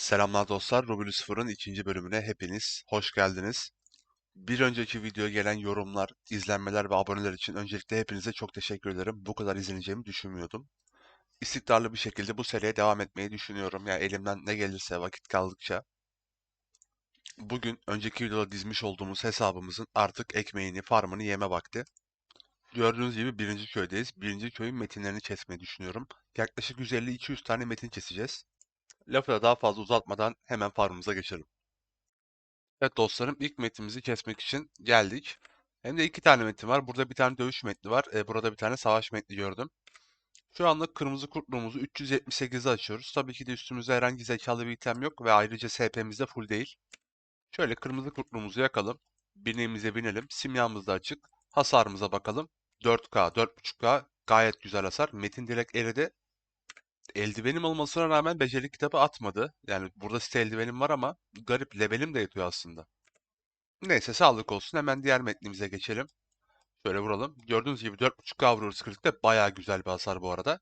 Selamlar dostlar, Ruby 0'ın ikinci bölümüne hepiniz hoş geldiniz. Bir önceki videoya gelen yorumlar, izlenmeler ve aboneler için öncelikle hepinize çok teşekkür ederim. Bu kadar izleneceğimi düşünmüyordum. İstikrarlı bir şekilde bu seriye devam etmeyi düşünüyorum. Yani elimden ne gelirse vakit kaldıkça. Bugün önceki videoda dizmiş olduğumuz hesabımızın artık ekmeğini, farmını yeme vakti. Gördüğünüz gibi birinci köydeyiz. Birinci köyün metinlerini kesmeyi düşünüyorum. Yaklaşık 150-200 tane metin keseceğiz. Lafı da daha fazla uzatmadan hemen farmımıza geçelim. Evet dostlarım ilk metnimizi kesmek için geldik. Hem de iki tane metin var. Burada bir tane dövüş metni var. E, burada bir tane savaş metni gördüm. Şu anda kırmızı kurtluğumuzu 378'e açıyoruz. Tabii ki de üstümüzde herhangi zekalı bir item yok ve ayrıca SP'miz de full değil. Şöyle kırmızı kurtluğumuzu yakalım. Bineğimize binelim. Simyamız da açık. Hasarımıza bakalım. 4K, 4.5K gayet güzel hasar. Metin direkt eridi. Eldivenim olmasına rağmen beceri kitabı atmadı. Yani burada site eldivenim var ama garip levelim de yetiyor aslında. Neyse sağlık olsun. Hemen diğer metnimize geçelim. Şöyle vuralım. Gördüğünüz gibi 4.5K vuruyoruz kritikte. Bayağı güzel bir hasar bu arada.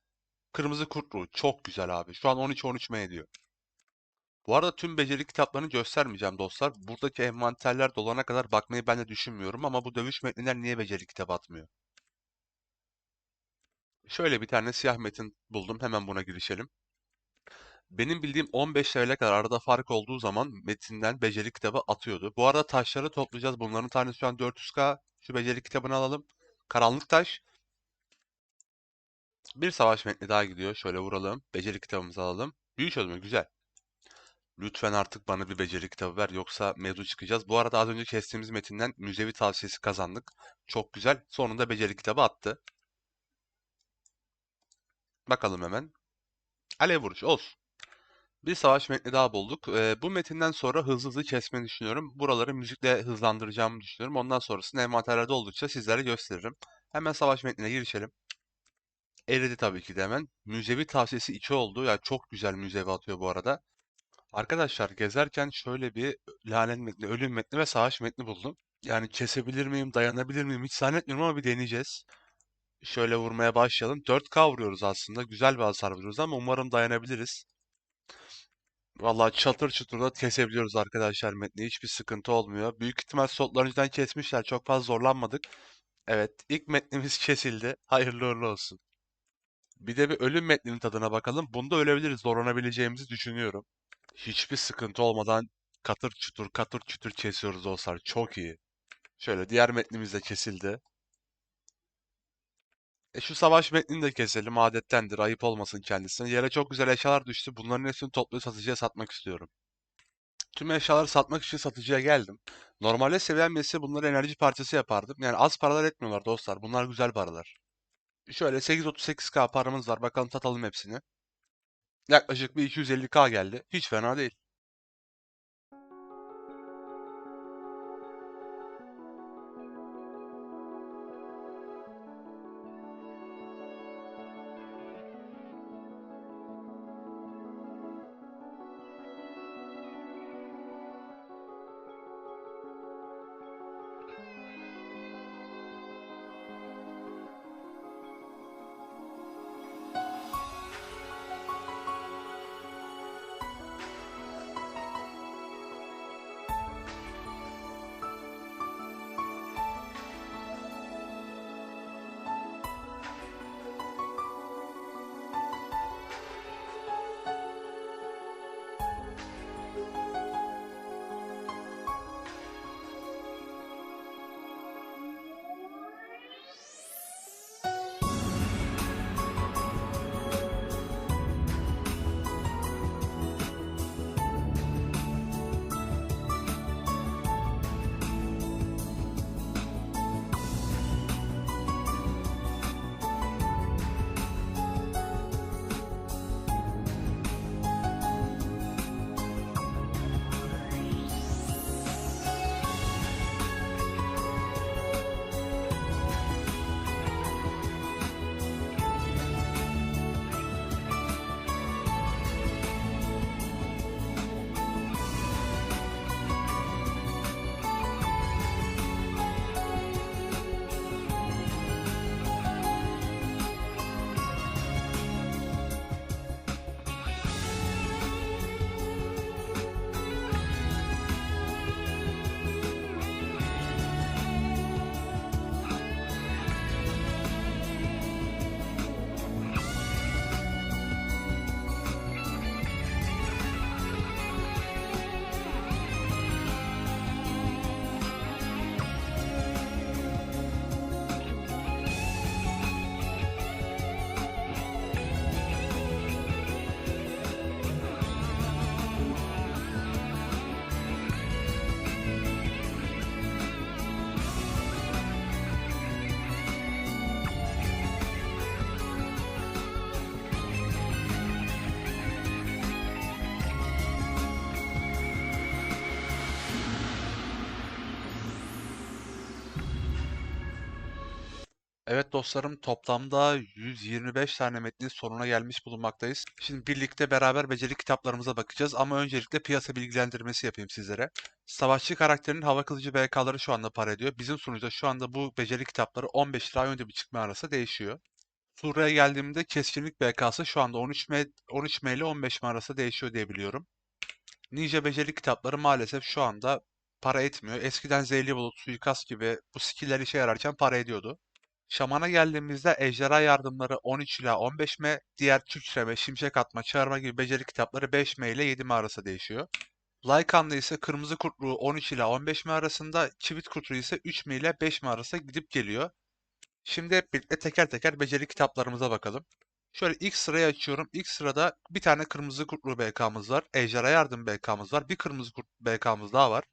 Kırmızı kurt ruhu çok güzel abi. Şu an 13-13 M ediyor. Bu arada tüm beceri kitaplarını göstermeyeceğim dostlar. Buradaki envanterler dolana kadar bakmayı ben de düşünmüyorum ama bu dövüş metniler niye beceri kitabı atmıyor? Şöyle bir tane siyah metin buldum. Hemen buna girişelim. Benim bildiğim 15 TL'ye kadar arada fark olduğu zaman metinden beceri kitabı atıyordu. Bu arada taşları toplayacağız. Bunların tanesi şu an 400k. Şu beceri kitabını alalım. Karanlık taş. Bir savaş metni daha gidiyor. Şöyle vuralım. Beceri kitabımızı alalım. Büyü çözümü güzel. Lütfen artık bana bir beceri kitabı ver yoksa mevzu çıkacağız. Bu arada az önce kestiğimiz metinden müzevi tavsiyesi kazandık. Çok güzel. Sonunda beceri kitabı attı. Bakalım hemen. Alev vuruş olsun. Bir savaş metni daha bulduk. Ee, bu metinden sonra hızlı hızlı kesmeyi düşünüyorum. Buraları müzikle hızlandıracağımı düşünüyorum. Ondan sonrasında envanterlerde oldukça sizlere gösteririm. Hemen savaş metnine girişelim. Eridi tabii ki de hemen. Müzevi tavsiyesi 2 oldu. Ya çok güzel müzevi atıyor bu arada. Arkadaşlar gezerken şöyle bir lanet metni, ölüm metni ve savaş metni buldum. Yani kesebilir miyim, dayanabilir miyim hiç zannetmiyorum ama bir deneyeceğiz. Şöyle vurmaya başlayalım. 4K vuruyoruz aslında. Güzel bir hasar vuruyoruz ama umarım dayanabiliriz. Vallahi çatır çutur da kesebiliyoruz arkadaşlar metni. Hiçbir sıkıntı olmuyor. Büyük ihtimal slotlar önceden kesmişler. Çok fazla zorlanmadık. Evet, ilk metnimiz kesildi. Hayırlı uğurlu olsun. Bir de bir ölüm metninin tadına bakalım. Bunda ölebiliriz. Zorlanabileceğimizi düşünüyorum. Hiçbir sıkıntı olmadan katır çutur katır çutur kesiyoruz dostlar. Çok iyi. Şöyle diğer metnimiz de kesildi. E şu savaş metnini de keselim. Adettendir. Ayıp olmasın kendisine. Yere çok güzel eşyalar düştü. Bunların hepsini toplayıp satıcıya satmak istiyorum. Tüm eşyaları satmak için satıcıya geldim. Normalde seviyen birisi bunları enerji parçası yapardım. Yani az paralar etmiyorlar dostlar. Bunlar güzel paralar. Şöyle 838k paramız var. Bakalım satalım hepsini. Yaklaşık bir 250k geldi. Hiç fena değil. Evet dostlarım toplamda 125 tane metnin sonuna gelmiş bulunmaktayız. Şimdi birlikte beraber beceri kitaplarımıza bakacağız ama öncelikle piyasa bilgilendirmesi yapayım sizlere. Savaşçı karakterinin hava kılıcı BK'ları şu anda para ediyor. Bizim sunucuda şu anda bu beceri kitapları 15 lira önce bir çıkma arası değişiyor. Sura'ya geldiğimde keskinlik BK'sı şu anda 13M, 13M ile 15M arası değişiyor diye biliyorum. Ninja beceri kitapları maalesef şu anda para etmiyor. Eskiden zehirli bulut, suikast gibi bu skill'ler işe yararken para ediyordu. Şaman'a geldiğimizde ejderha yardımları 13 ila 15M, diğer kükreme, şimşek atma, çağırma gibi beceri kitapları 5M ile 7M arası değişiyor. Lycan'da ise kırmızı kurtluğu 13 ila 15M arasında, çivit kurtluğu ise 3M ile 5M arasında gidip geliyor. Şimdi hep birlikte teker teker beceri kitaplarımıza bakalım. Şöyle ilk sırayı açıyorum. İlk sırada bir tane kırmızı kurtlu BK'mız var. Ejderha yardım BK'mız var. Bir kırmızı kurt BK'mız daha var.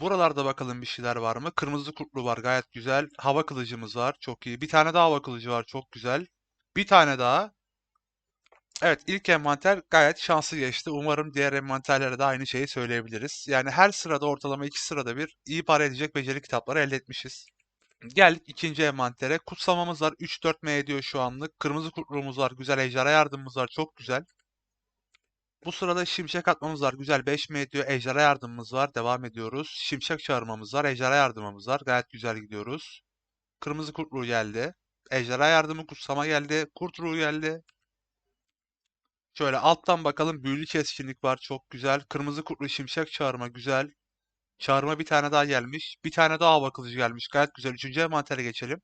Buralarda bakalım bir şeyler var mı? Kırmızı kurtlu var gayet güzel. Hava kılıcımız var çok iyi. Bir tane daha hava kılıcı var çok güzel. Bir tane daha. Evet ilk envanter gayet şanslı geçti. Umarım diğer envanterlere de aynı şeyi söyleyebiliriz. Yani her sırada ortalama iki sırada bir iyi para edecek beceri kitapları elde etmişiz. Geldik ikinci envantere. Kutsamamız var. 3-4M ediyor şu anlık. Kırmızı kurtluğumuz var. Güzel ejderha yardımımız var. Çok güzel. Bu sırada şimşek atmamız var. Güzel 5 mi ediyor? Ejderha yardımımız var. Devam ediyoruz. Şimşek çağırmamız var. Ejderha yardımımız var. Gayet güzel gidiyoruz. Kırmızı kurt ruhu geldi. Ejderha yardımı kutsama geldi. Kurt ruhu geldi. Şöyle alttan bakalım. Büyülü keskinlik var. Çok güzel. Kırmızı kurtlu şimşek çağırma. Güzel. Çağırma bir tane daha gelmiş. Bir tane daha hava gelmiş. Gayet güzel. Üçüncü envantere geçelim.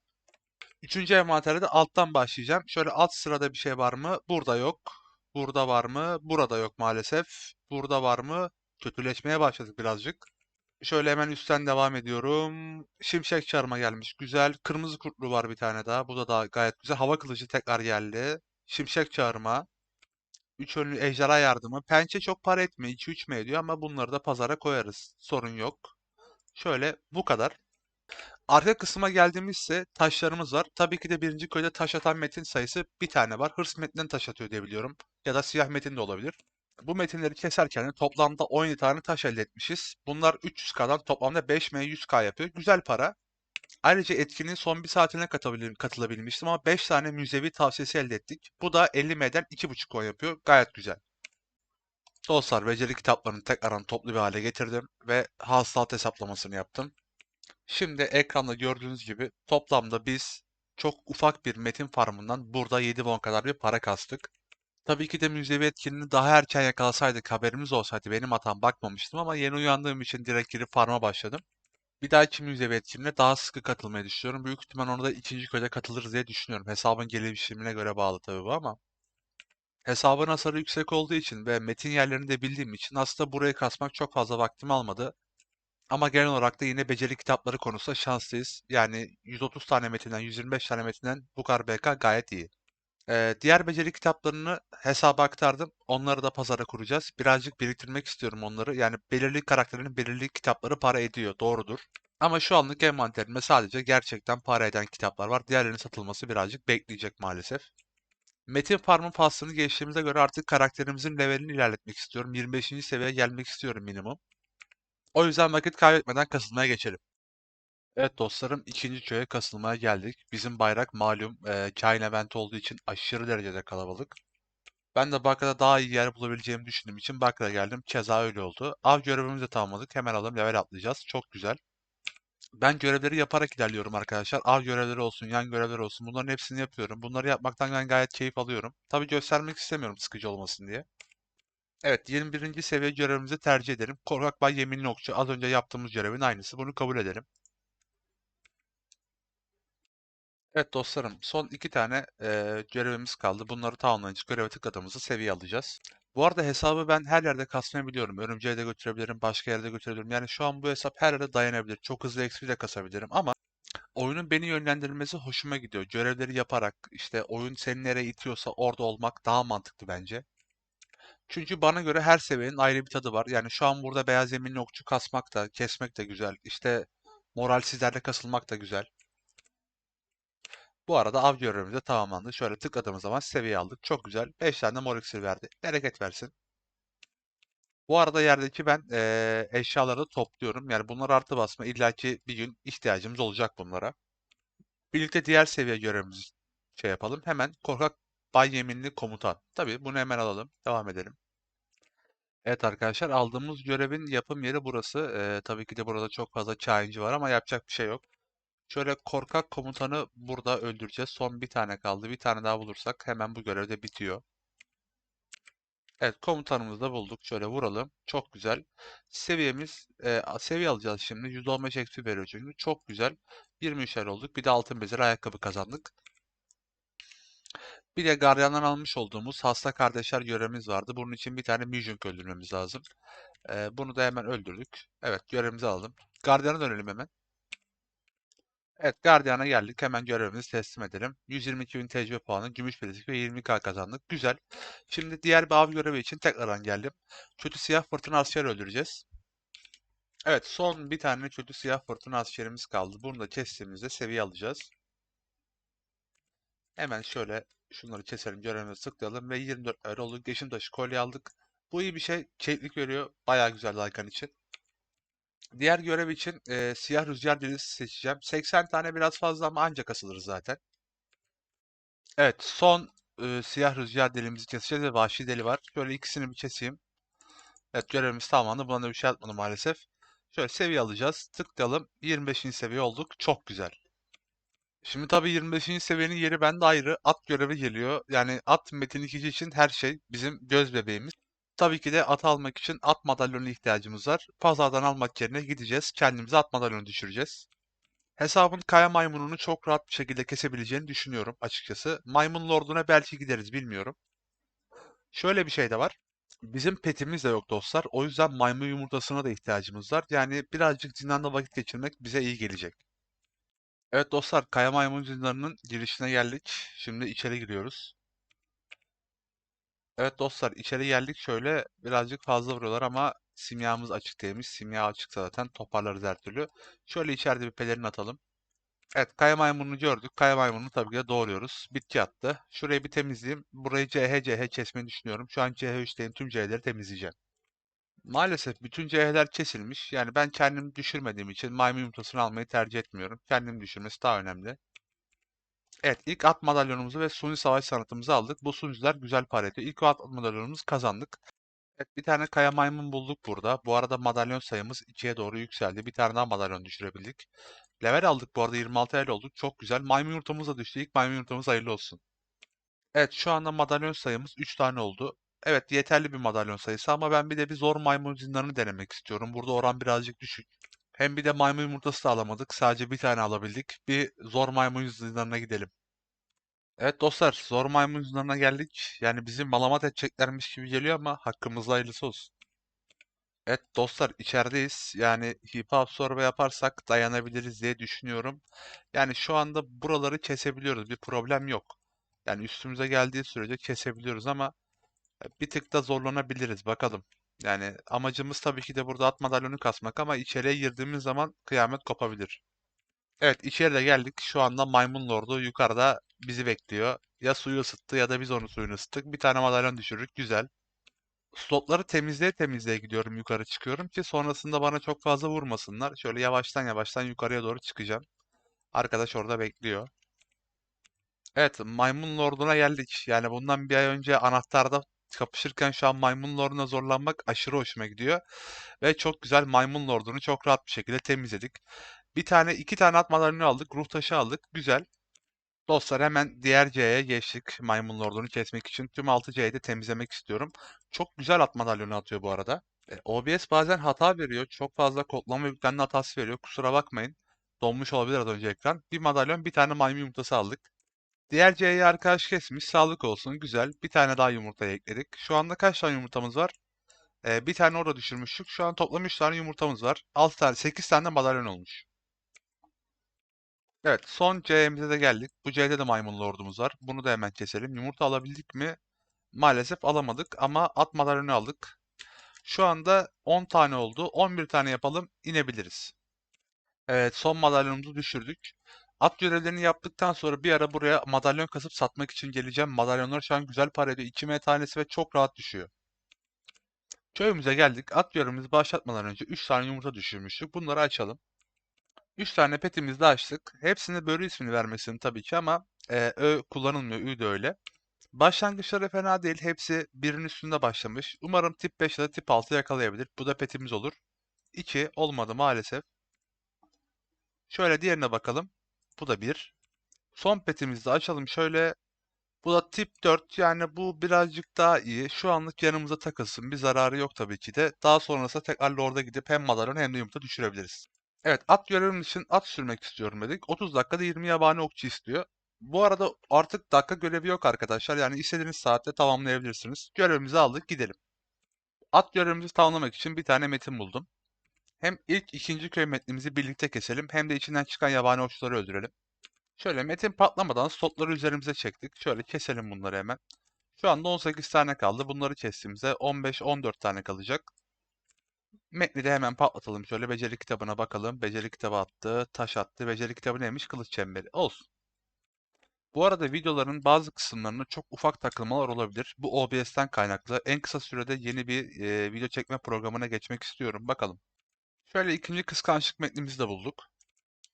Üçüncü envanterde de alttan başlayacağım. Şöyle alt sırada bir şey var mı? Burada yok. Burada var mı? Burada yok maalesef. Burada var mı? Kötüleşmeye başladık birazcık. Şöyle hemen üstten devam ediyorum. Şimşek çarma gelmiş. Güzel. Kırmızı kurtlu var bir tane daha. Bu da daha gayet güzel. Hava kılıcı tekrar geldi. Şimşek çağırma. Üç önlü ejderha yardımı. Pençe çok para etmiyor. 2-3 mi ediyor ama bunları da pazara koyarız. Sorun yok. Şöyle bu kadar. Arka kısma geldiğimizse taşlarımız var. Tabii ki de birinci köyde taş atan metin sayısı bir tane var. Hırs metinden taş atıyor diye biliyorum. Ya da siyah metin de olabilir. Bu metinleri keserken toplamda 17 tane taş elde etmişiz. Bunlar 300k'dan toplamda 5M 100k yapıyor. Güzel para. Ayrıca etkinliğin son bir saatine katılabil- katılabilmiştim ama 5 tane müzevi tavsiyesi elde ettik. Bu da 50M'den 2.5 coin yapıyor. Gayet güzel. Dostlar beceri kitaplarını tekrardan toplu bir hale getirdim ve hasılat hesaplamasını yaptım. Şimdi ekranda gördüğünüz gibi toplamda biz çok ufak bir metin farmından burada 7 won kadar bir para kastık. Tabii ki de müzevi etkinliğini daha erken yakalasaydık haberimiz olsaydı benim hatam bakmamıştım ama yeni uyandığım için direkt girip farma başladım. Bir dahaki müzevi etkinliğine daha sıkı katılmayı düşünüyorum. Büyük ihtimal ona da ikinci köyde katılırız diye düşünüyorum. Hesabın gelişimine göre bağlı tabii bu ama. Hesabın hasarı yüksek olduğu için ve metin yerlerini de bildiğim için aslında burayı kasmak çok fazla vaktimi almadı. Ama genel olarak da yine beceri kitapları konusunda şanslıyız. Yani 130 tane metinden, 125 tane metinden bu kadar BK gayet iyi. Ee, diğer beceri kitaplarını hesaba aktardım. Onları da pazara kuracağız. Birazcık biriktirmek istiyorum onları. Yani belirli karakterin belirli kitapları para ediyor. Doğrudur. Ama şu anlık envanterimde sadece gerçekten para eden kitaplar var. Diğerlerinin satılması birazcık bekleyecek maalesef. Metin Farm'ın faslını geçtiğimize göre artık karakterimizin levelini ilerletmek istiyorum. 25. seviyeye gelmek istiyorum minimum. O yüzden vakit kaybetmeden kasılmaya geçelim. Evet dostlarım ikinci köye kasılmaya geldik. Bizim bayrak malum e, kain event olduğu için aşırı derecede kalabalık. Ben de Bakra'da daha iyi yer bulabileceğimi düşündüğüm için Bakra'ya geldim. Keza öyle oldu. Av görevimizi de tamamladık. Hemen alalım level atlayacağız. Çok güzel. Ben görevleri yaparak ilerliyorum arkadaşlar. Av görevleri olsun, yan görevler olsun. Bunların hepsini yapıyorum. Bunları yapmaktan ben gayet keyif alıyorum. Tabii göstermek istemiyorum sıkıcı olmasın diye. Evet 21. seviye görevimizi tercih ederim. Korkak Bay Yeminli Okçu az önce yaptığımız görevin aynısı. Bunu kabul ederim. Evet dostlarım, son iki tane eee, görevimiz kaldı. Bunları tamamlayınca göreve tıkladığımızda seviye alacağız. Bu arada hesabı ben her yerde kasmayabiliyorum. Örümceğe de götürebilirim, başka yerde götürebilirim. Yani şu an bu hesap her yerde dayanabilir. Çok hızlı XP de kasabilirim ama oyunun beni yönlendirmesi hoşuma gidiyor. Görevleri yaparak işte oyun seni nereye itiyorsa orada olmak daha mantıklı bence. Çünkü bana göre her seviyenin ayrı bir tadı var. Yani şu an burada beyaz yeminli okçu kasmak da, kesmek de güzel. İşte moralsizlerle kasılmak da güzel. Bu arada av görevimiz de tamamlandı. Şöyle tıkladığımız zaman seviye aldık. Çok güzel. 5 tane mor iksir verdi. Bereket versin. Bu arada yerdeki ben eee eşyaları topluyorum. Yani bunlar artı basma. illaki bir gün ihtiyacımız olacak bunlara. Birlikte diğer seviye görevimizi şey yapalım. Hemen korkak Bay Yeminli Komutan. Tabii bunu hemen alalım. Devam edelim. Evet arkadaşlar aldığımız görevin yapım yeri burası. Eee, tabii ki de burada çok fazla çayıncı var ama yapacak bir şey yok. Şöyle korkak komutanı burada öldüreceğiz. Son bir tane kaldı. Bir tane daha bulursak hemen bu görev de bitiyor. Evet komutanımızı da bulduk. Şöyle vuralım. Çok güzel. Seviyemiz e, seviye alacağız şimdi. 115 XP veriyor çünkü. Çok güzel. 23'er olduk. Bir de altın bezeli ayakkabı kazandık. Bir de gardiyandan almış olduğumuz hasta kardeşler görevimiz vardı. Bunun için bir tane Mujunk öldürmemiz lazım. E, bunu da hemen öldürdük. Evet görevimizi alalım. Gardiyana dönelim hemen. Evet Guardian'a geldik. Hemen görevimizi teslim edelim. 122.000 tecrübe puanı, gümüş bilezik ve 20k kazandık. Güzel. Şimdi diğer bir av görevi için tekrardan geldim. Kötü siyah fırtına asker öldüreceğiz. Evet son bir tane kötü siyah fırtına askerimiz kaldı. Bunu da kestiğimizde seviye alacağız. Hemen şöyle şunları keselim, görevimizi tıklayalım ve 24 euroluk yeşim taşı kolye aldık. Bu iyi bir şey. Keyiflik veriyor. Bayağı güzel Lycan için. Diğer görev için e, siyah rüzgar delisi seçeceğim. 80 tane biraz fazla ama ancak asılırız zaten. Evet, son e, siyah rüzgar delimizi keseceğiz ve vahşi deli var. Şöyle ikisini bir keseyim. Evet, görevimiz tamamlandı. Buna da bir şey atmadım maalesef. Şöyle seviye alacağız. Tıklayalım. 25. seviye olduk. Çok güzel. Şimdi tabii 25. seviyenin yeri bende ayrı. At görevi geliyor. Yani at Metin 2 için her şey bizim göz bebeğimiz. Tabii ki de at almak için at madalyonu ihtiyacımız var. Pazardan almak yerine gideceğiz. Kendimize at madalyonu düşüreceğiz. Hesabın kaya maymununu çok rahat bir şekilde kesebileceğini düşünüyorum açıkçası. Maymun Lord'una belki gideriz bilmiyorum. Şöyle bir şey de var. Bizim petimiz de yok dostlar. O yüzden maymun yumurtasına da ihtiyacımız var. Yani birazcık zindanda vakit geçirmek bize iyi gelecek. Evet dostlar, Kaya Maymun Zindanı'nın girişine geldik. Şimdi içeri giriyoruz. Evet dostlar, içeri geldik. Şöyle birazcık fazla vuruyorlar ama simyamız açık değilmiş. Simya açıksa zaten toparlarız her türlü. Şöyle içeride bir pelerin atalım. Evet, kaya maymununu gördük. Kaya maymununu tabii ki de doğruyoruz. Bitki attı. Şurayı bir temizleyeyim. Burayı CH CH kesmeyi düşünüyorum. Şu an CH3'teyim. Tüm C'leri temizleyeceğim. Maalesef bütün CH'ler kesilmiş. Yani ben kendimi düşürmediğim için maymun yumurtasını almayı tercih etmiyorum. Kendimi düşürmesi daha önemli. Evet, ilk at madalyonumuzu ve suni savaş sanatımızı aldık. Bu sunucular güzel para ediyor. İlk at madalyonumuzu kazandık. Evet, bir tane kaya maymun bulduk burada. Bu arada madalyon sayımız 2'ye doğru yükseldi. Bir tane daha madalyon düşürebildik. Level aldık bu arada 26 level olduk. Çok güzel. Maymun yumurtamız da düştü. İlk maymun yumurtamız hayırlı olsun. Evet şu anda madalyon sayımız 3 tane oldu. Evet yeterli bir madalyon sayısı ama ben bir de bir zor maymun zindanı denemek istiyorum. Burada oran birazcık düşük. Hem bir de maymun yumurtası da alamadık. Sadece bir tane alabildik. Bir zor maymun zindanına gidelim. Evet dostlar zor maymun zindanına geldik. Yani bizi malamat edeceklermiş gibi geliyor ama hakkımızda hayırlısı olsun. Evet dostlar içerideyiz. Yani hip hop sorve yaparsak dayanabiliriz diye düşünüyorum. Yani şu anda buraları kesebiliyoruz. Bir problem yok. Yani üstümüze geldiği sürece kesebiliyoruz ama bir tık da zorlanabiliriz bakalım. Yani amacımız tabii ki de burada at madalyonu kasmak ama içeriye girdiğimiz zaman kıyamet kopabilir. Evet içeri geldik. Şu anda Maymun Lord'u yukarıda bizi bekliyor. Ya suyu ısıttı ya da biz onun suyunu ısıttık. Bir tane madalyon düşürdük. Güzel. Slotları temizleye temizleye gidiyorum yukarı çıkıyorum ki sonrasında bana çok fazla vurmasınlar. Şöyle yavaştan yavaştan yukarıya doğru çıkacağım. Arkadaş orada bekliyor. Evet Maymun Lord'una geldik. Yani bundan bir ay önce anahtarda kapışırken şu an Maymun Lord'una zorlanmak aşırı hoşuma gidiyor. Ve çok güzel Maymun Lord'unu çok rahat bir şekilde temizledik. Bir tane iki tane at madalyonu aldık. Ruh taşı aldık. Güzel. Dostlar hemen diğer C'ye geçtik. Maymun Lord'unu kesmek için tüm 6 C'yi de temizlemek istiyorum. Çok güzel at atıyor bu arada. E, OBS bazen hata veriyor. Çok fazla kodlama ve yüklenme hatası veriyor. Kusura bakmayın. Donmuş olabilir az önce ekran. Bir madalyon, bir tane maymun yumurtası aldık. Diğer C'yi arkadaş kesmiş. Sağlık olsun. Güzel. Bir tane daha yumurta ekledik. Şu anda kaç tane yumurtamız var? E, bir tane orada düşürmüştük. Şu an toplam 3 tane yumurtamız var. 6 tane, 8 tane de madalyon olmuş. Evet, son C'mize de geldik. Bu C'de de maymun lordumuz var. Bunu da hemen keselim. Yumurta alabildik mi? Maalesef alamadık ama at madalyonu aldık. Şu anda 10 tane oldu. 11 tane yapalım, inebiliriz. Evet, son madalyonumuzu düşürdük. At görevlerini yaptıktan sonra bir ara buraya madalyon kasıp satmak için geleceğim. Madalyonlar şu an güzel para ediyor. 2M tanesi ve çok rahat düşüyor. Köyümüze geldik. At görevimizi başlatmadan önce 3 tane yumurta düşürmüştük. Bunları açalım. 3 tane petimizi de açtık. Hepsine börü ismini vermesini tabii ki ama e, ö kullanılmıyor. Ü de öyle. Başlangıçları fena değil. Hepsi birin üstünde başlamış. Umarım tip 5 ya da tip 6 yakalayabilir. Bu da petimiz olur. 2 olmadı maalesef. Şöyle diğerine bakalım. Bu da 1. Son petimizi de açalım. Şöyle bu da tip 4 yani bu birazcık daha iyi. Şu anlık yanımıza takılsın. Bir zararı yok tabii ki de. Daha sonrasında tekrar Lord'a gidip hem madaron hem de yumurta düşürebiliriz. Evet at görevim için at sürmek istiyorum dedik. 30 dakikada 20 yabani okçu istiyor. Bu arada artık dakika görevi yok arkadaşlar. Yani istediğiniz saatte tamamlayabilirsiniz. Görevimizi aldık gidelim. At görevimizi tamamlamak için bir tane metin buldum. Hem ilk ikinci köy metnimizi birlikte keselim hem de içinden çıkan yabani okçuları öldürelim. Şöyle metin patlamadan slotları üzerimize çektik. Şöyle keselim bunları hemen. Şu anda 18 tane kaldı. Bunları kestiğimizde 15-14 tane kalacak. Metni de hemen patlatalım. Şöyle beceri kitabına bakalım. Beceri kitabı attı, taş attı. Beceri kitabı neymiş? Kılıç çemberi. Olsun. Bu arada videoların bazı kısımlarında çok ufak takılmalar olabilir. Bu OBS'ten kaynaklı. En kısa sürede yeni bir e, video çekme programına geçmek istiyorum. Bakalım. Şöyle ikinci kıskançlık metnimizi de bulduk.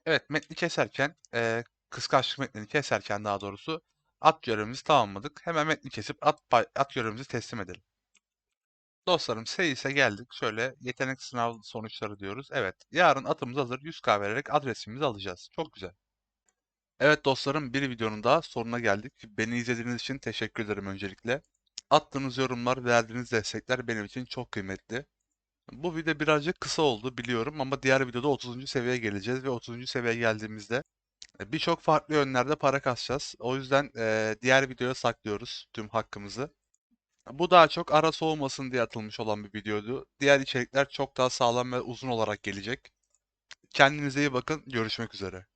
Evet metni keserken, e, kıskançlık metnini keserken daha doğrusu at görevimizi tamamladık. Hemen metni kesip at, at görevimizi teslim edelim. Dostlarım Seyis'e geldik. Şöyle yetenek sınav sonuçları diyoruz. Evet yarın atımız hazır. 100k vererek adresimizi alacağız. Çok güzel. Evet dostlarım bir videonun daha sonuna geldik. Beni izlediğiniz için teşekkür ederim öncelikle. Attığınız yorumlar, verdiğiniz destekler benim için çok kıymetli. Bu video birazcık kısa oldu biliyorum ama diğer videoda 30. seviyeye geleceğiz ve 30. seviyeye geldiğimizde e, birçok farklı yönlerde para kasacağız. O yüzden e, diğer videoya saklıyoruz tüm hakkımızı. Bu daha çok ara soğumasın diye atılmış olan bir videoydu. Diğer içerikler çok daha sağlam ve uzun olarak gelecek. Kendinize iyi bakın. Görüşmek üzere.